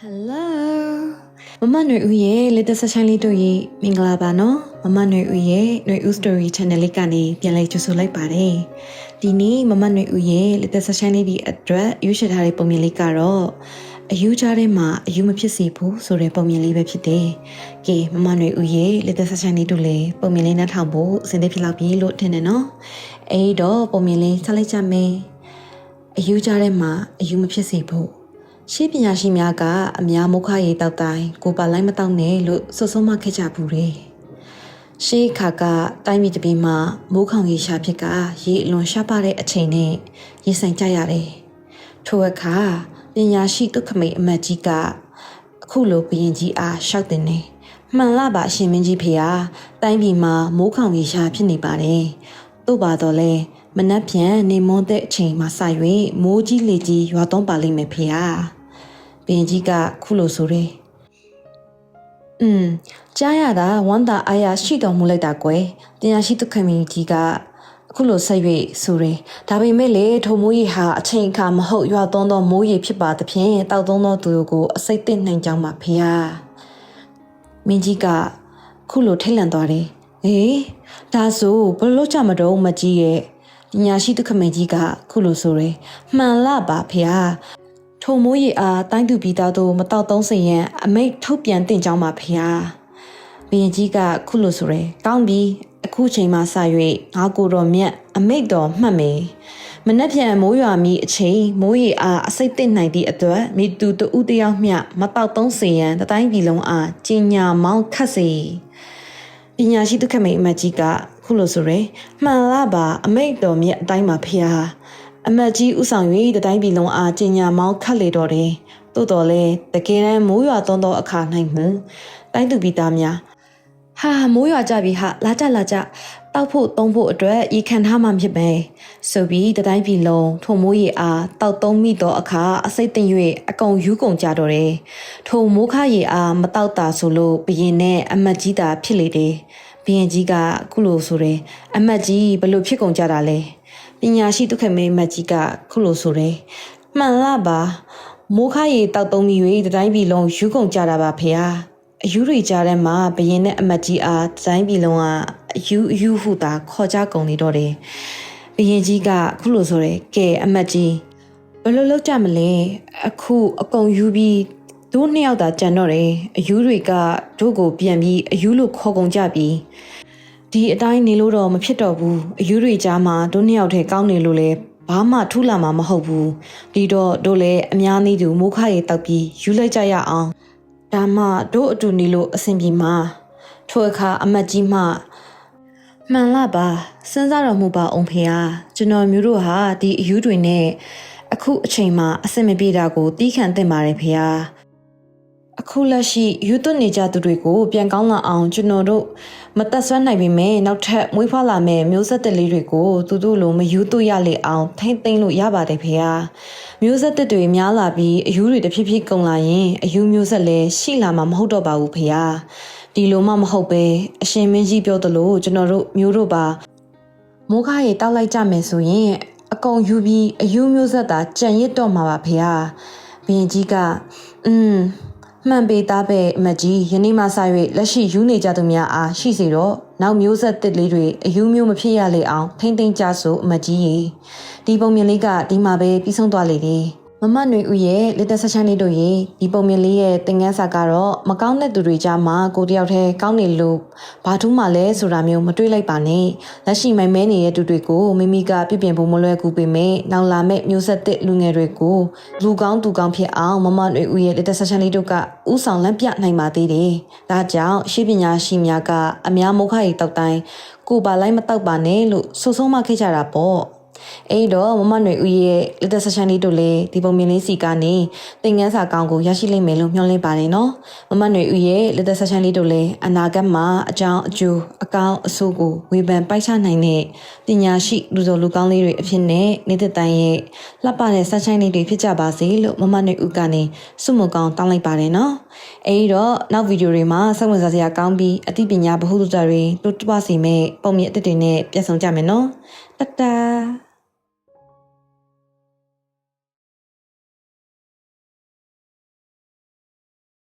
Hello မမနွေဦးရဲ့ latest session လေးတို့ရေးမင်္ဂလာပါနော်မမနွေဦးရဲ့နွေဦး story channel လေးကနေပြန်လည်ကြိုဆိုလိုက်ပါတယ်ဒီနေ့မမနွေဦးရဲ့ latest session လေးဒီအတွက်ရွေးချယ်ထားတဲ့ပုံမြင်လေးကတော့အယူကြားထဲမှာအယူမဖြစ်စေဘူးဆိုတဲ့ပုံမြင်လေးပဲဖြစ်တယ်ကဲမမနွေဦးရဲ့ latest session လေးတို့လည်းပုံမြင်လေးနှာထောင်ဖို့အစဉ်သစ်ဖြစ်လောက်ပြီလို့ထင်တယ်နော်အဲ့တော့ပုံမြင်လေးဆက်လိုက်ကြမယ်အယူကြားထဲမှာအယူမဖြစ်စေဘူး ရှေးပညာရှင်များကအများမုခရေတောက်တိုင်းကိုပါလိုက်မတောက်နဲ့လို့ဆွဆုံးမခဲ့ကြဘူးလေ။ရှေးခါကတိုင်းပြည်တစ်ပြည်မှာမိုးခေါင်ရေရှာဖြစ်ကရေအလွန်ရှားပါတဲ့အချိန်နဲ့ရေဆိုင်ကြရတယ်။ထိုအခါပညာရှိဒုက္ခမိတ်အမတ်ကြီးကအခုလိုဘရင်ကြီးအားရှောက်တင်နေ။မှန်လားပါအရှင်မင်းကြီးဖေဟာတိုင်းပြည်မှာမိုးခေါင်ရေရှာဖြစ်နေပါတယ်။သို့ပါတော့လဲမနှက်ပြန်နေမွန်းတဲ့အချိန်မှာစ၍မိုးကြီးလေကြီးရွာသွန်းပါလိမ့်မယ်ဖေဟာ ဘင်ကြီးကခုလိုဆိုတယ်อืมကြားရတာဝမ်းသာအားရရှိတော်မူလိုက်တာကွယ်တရားရှိသူခမင်းကြီးကအခုလိုဆက်၍ဆိုတယ်ဒါပေမဲ့လေထိုမိုးရီဟာအချိန်အခါမဟုတ်ရွာသွန်းသောမိုးရီဖြစ်ပါသဖြင့်တောက်သုံးသောသူတို့ကိုအစိတ်သိမ့်နိုင်ကြောင်းပါဖေဟာမင်းကြီးကခုလိုထိတ်လန့်သွားတယ်အေးဒါဆိုဘယ်လို့ကြမတော့မကြီးရဲ့ပညာရှိသူခမင်းကြီးကခုလိုဆိုတယ်မှန်လားပါဖေဟာ ထိုမိုးရီအားတိုင်းသူပြည်သားတို့မတောက်သုံးစင်ရန်အမိတ်ထုတ်ပြန်တင်ကြောင်းပါဖေဟာဘုရင်ကြီးကခုလိုဆိုတယ်ကောင်းပြီအခုချိန်မှစ၍ငါကိုတော်မြတ်အမိတ်တော်မှတ်မေမနှက်ပြန်မိုးရွာမီအချိန်မိုးရီအားအစိတ်သိမ့်နိုင်သည့်အတွက်မိသူတဦးတယောက်မျှမတောက်သုံးစင်ရန်တတိုင်းပြည်လုံးအားကျင်ညာမောင်းခတ်စေပညာရှိသူခမိတ်အမတ်ကြီးကခုလိုဆိုရယ်မှန်လားပါအမိတ်တော်မြတ်အတိုင်းမှာဖျား အမတ်ကြီးဥဆောင်၍တတိုင်းပြည်လုံးအားကျင်ညာမောင်းခတ်လေတော်တယ်သို့တော်လဲတကယ်တမ်းမိုးရွာသွန်းသောအခါ၌မူတိုင်းသူပြည်သားများဟာမိုးရွာကြပြီဟာလာကြလာကြတောက်ဖို့သုံးဖို့အတွက်ဤခံထားမှဖြစ်ပဲဆိုပြီးတတိုင်းပြည်လုံးထုံမိုးရီအားတောက်သုံးမိသောအခါအစိတ်သိမ့်၍အကုန်ယူကုန်ကြတော့တယ်ထုံမိုးခရီအားမတောက်တာဆိုလို့ဘရင်နဲ့အမတ်ကြီးသာဖြစ်လေတယ်ဘရင်ကြီးကခုလိုဆိုတယ်အမတ်ကြီးဘလို့ဖြစ်ကုန်ကြတာလဲ ပညာရှိဒုက္ခမေအမတ်ကြီးကခုလိုဆိုတယ်မှန်လားပါမိုးခရီတောက်သုံးမိ၍တတိုင်းပြည်လုံးယူကုန်ကြတာပါဖေဟာအယူတွေကြားထဲမှာဘရင်နဲ့အမတ်ကြီးအားတိုင်းပြည်လုံးကအယူအယူဟုသာခေါ်ကြကုန်နေတော့တယ်ဘရင်ကြီးကခုလိုဆိုတယ်ကဲအမတ်ကြီးဘယ်လိုလုပ်ကြမလဲအခုအကုန်ယူပြီးတို့နှစ်ယောက်သာကြံတော့တယ်အယူတွေကတို့ကိုပြန်ပြီးအယူလို့ခေါ်ကုန်ကြပြီ ဒီအတိုင်းနေလို့တော့မဖြစ်တော့ဘူးအယူတွေကြားမှာတို့နှစ်ယောက်တည်းကောင်းနေလို့လဲဘာမှထူးလာမှာမဟုတ်ဘူးဒီတော့တို့လည်းအများနည်းသူမိုးခရေတောက်ပြီးယူလိုက်ကြရအောင်ဒါမှတို့အတူနေလို့အဆင်ပြေမှာထိုအခါအမတ်ကြီးမှမှန်လားပါစဉ်းစားတော်မူပါအောင်ဖေဟာကျွန်တော်မျိုးတို့ဟာဒီအယူတွေနဲ့အခုအချိန်မှာအဆင်မပြေတာကိုတီးခံသင့်ပါတယ်ဖေဟာ အခုလက်ရှိယူသွနေကြသူတွေကိုပြန်ကောင်းလာအောင်ကျွန်တော်တို့မသက်ဆွမ်းနိုင်ပေမဲ့နောက်ထပ်မွေးဖွားလာမဲ့မျိုးဆက်တက်လေးတွေကိုသူတို့လိုမယူသွရလေအောင်ထိမ့်သိမ့်လို့ရပါတယ်ဖေဟာမျိုးဆက်တက်တွေများလာပြီးအယူတွေတဖြည်းဖြည်းကုန်လာရင်အယူမျိုးဆက်လည်းရှိလာမှာမဟုတ်တော့ပါဘူးဖေဟာဒီလိုမှမဟုတ်ပဲအရှင်မင်းကြီးပြောသလိုကျွန်တော်တို့မျိုးတို့ပါမိုးခါရီတောက်လိုက်ကြမယ်ဆိုရင်အကုန်ယူပြီးအယူမျိုးဆက်သာကြံရစ်တော့မှာပါဖေဟာဘရင်ကြီးကอืม မှန်ပေသားပဲအမကြီးယနေ့မှစ၍လက်ရှိယူနေကြသူများအားရှိစေတော့နောက်မျိုးဆက်တစ်လေးတွေအယူမျိုးမဖြစ်ရလေအောင်ထိမ့်သိမ့်ကြဆိုအမကြီးရေဒီပုံမြင်လေးကဒီမှာပဲပြီးဆုံးသွားလေတယ် မမနွေဦးရဲ့လက်သက်ဆက်ချမ်းလေးတို့ရင်ဒီပုံမြင်လေးရဲ့သင်ငန်းစာကတော့မကောင်းတဲ့သူတွေကြားမှာကိုတယောက်တည်းကောင်းနေလို့ဘာထူးမှလဲဆိုတာမျိုးမတွေးလိုက်ပါနဲ့လက်ရှိမိုင်မဲနေတဲ့သူတွေကိုမိမိကပြပြင်ဖို့မလွယ်ကူပေမဲ့နောက်လာမယ့်မျိုးဆက်သစ်လူငယ်တွေကိုလူကောင်းသူကောင်းဖြစ်အောင်မမနွေဦးရဲ့လက်သက်ဆက်ချမ်းလေးတို့ကဥဆောင်လမ်းပြနိုင်ပါသေးတယ်ဒါကြောင့်ရှေးပညာရှိများကအများမုခရိတ်တောက်တိုင်းကိုပါလိုက်မတောက်ပါနဲ့လို့ဆိုဆုံးမခဲ့ကြတာပေါ့ အဲ့တော့မမຫນွေဦးရဲ့လက်သက်ဆက်ချမ်းလေးတို့လည်းဒီပုံမြင်လေးစီကနေသင်ခန်းစာကောင်းကိုရရှိလိမ့်မယ်လို့မျှော်လင့်ပါတယ်နော်မမຫນွေဦးရဲ့လက်သက်ဆက်ချမ်းလေးတို့လည်းအနာဂတ်မှာအကြောင်းအကျိုးအကောင်းအဆိုးကိုဝေဖန်ပိုက်ချနိုင်တဲ့ပညာရှိလူစုံလူကောင်းလေးတွေအဖြစ်နဲ့နေတဲ့တိုင်ရဲ့လှပတဲ့ဆက်ချမ်းလေးတွေဖြစ်ကြပါစေလို့မမຫນွေဦးကနေဆုမွန်ကောင်းတောင်းလိုက်ပါတယ်နော်အဲ့တော့နောက်ဗီဒီယိုတွေမှာစောင့်ဝင်စားစရာကောင်းပြီးအသိပညာဗဟုသုတတွေတိုးတက်ပါစေမဲ့ပုံမြင့်အသစ်တွေနဲ့ပြန်ဆောင်ကြမယ်နော်တတ်တာ